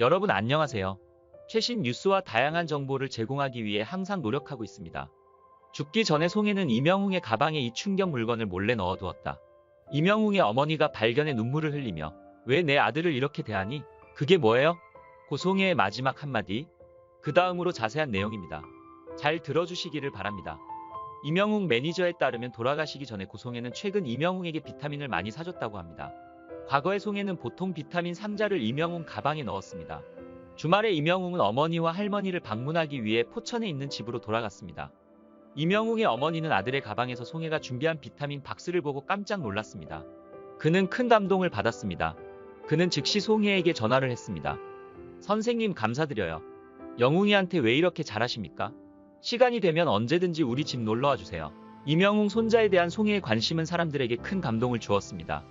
여러분 안녕하세요. 최신 뉴스와 다양한 정보를 제공하기 위해 항상 노력하고 있습니다. 죽기 전에 송혜는 이명웅의 가방에 이 충격 물건을 몰래 넣어두었다. 이명웅의 어머니가 발견해 눈물을 흘리며 왜 내 아들을 이렇게 대하니? 그게 뭐예요? 고송혜의 마지막 한마디. 그 다음으로 자세한 내용입니다. 잘 들어주시기를 바랍니다. 이명웅 매니저에 따르면 돌아가시기 전에 고송혜는 최근 이명웅에게 비타민을 많이 사줬다고 합니다. 과거의 송혜는 보통 비타민 상자를 이명웅 가방에 넣었습니다. 주말에 이명웅은 어머니와 할머니를 방문하기 위해 포천에 있는 집으로 돌아갔습니다. 이명웅의 어머니는 아들의 가방에서 송혜가 준비한 비타민 박스를 보고 깜짝 놀랐습니다. 그는 큰 감동을 받았습니다. 그는 즉시 송혜에게 전화를 했습니다. 선생님 감사드려요. 영웅이한테 왜 이렇게 잘하십니까? 시간이 되면 언제든지 우리 집 놀러와 주세요. 이명웅 손자에 대한 송혜의 관심은 사람들에게 큰 감동을 주었습니다.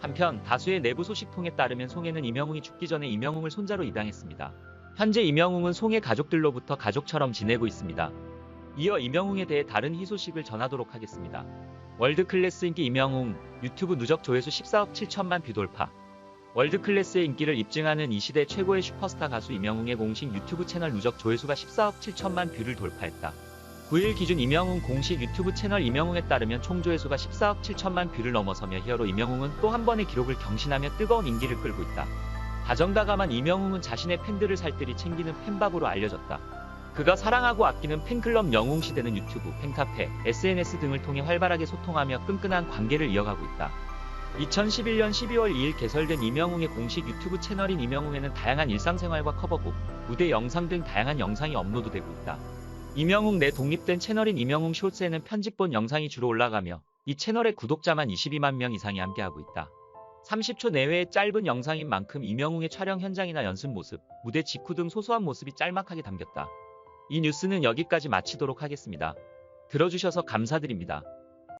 한편 다수의 내부 소식통에 따르면 송혜는 이명웅이 죽기 전에 이명웅을 손자로 입양했습니다. 현재 이명웅은 송혜 가족들로부터 가족처럼 지내고 있습니다. 이어 이명웅에 대해 다른 희소식을 전하도록 하겠습니다. 월드클래스 인기 이명웅 유튜브 누적 조회수 14억 7천만 뷰 돌파 월드클래스의 인기를 입증하는 이 시대 최고의 슈퍼스타 가수 이명웅의 공식 유튜브 채널 누적 조회수가 14억 7천만 뷰를 돌파했다. 9일 기준 이명웅 공식 유튜브 채널 이명웅에 따르면 총 조회수가 14억 7천만 뷰를 넘어서며 히어로 이명웅은 또 한 번의 기록을 경신하며 뜨거운 인기를 끌고 있다. 다정다감한 이명웅은 자신의 팬들을 살뜰히 챙기는 팬밥으로 알려졌다. 그가 사랑하고 아끼는 팬클럽 영웅 시대는 유튜브, 팬카페, SNS 등을 통해 활발하게 소통하며 끈끈한 관계를 이어가고 있다. 2011년 12월 2일 개설된 이명웅의 공식 유튜브 채널인 이명웅에는 다양한 일상생활과 커버곡, 무대 영상 등 다양한 영상이 업로드되고 있다. 이명웅 내 독립된 채널인 이명웅 쇼츠에는 편집본 영상이 주로 올라가며 이 채널의 구독자만 22만 명 이상이 함께하고 있다. 30초 내외의 짧은 영상인 만큼 이명웅의 촬영 현장이나 연습 모습, 무대 직후 등 소소한 모습이 짤막하게 담겼다. 이 뉴스는 여기까지 마치도록 하겠습니다. 들어주셔서 감사드립니다.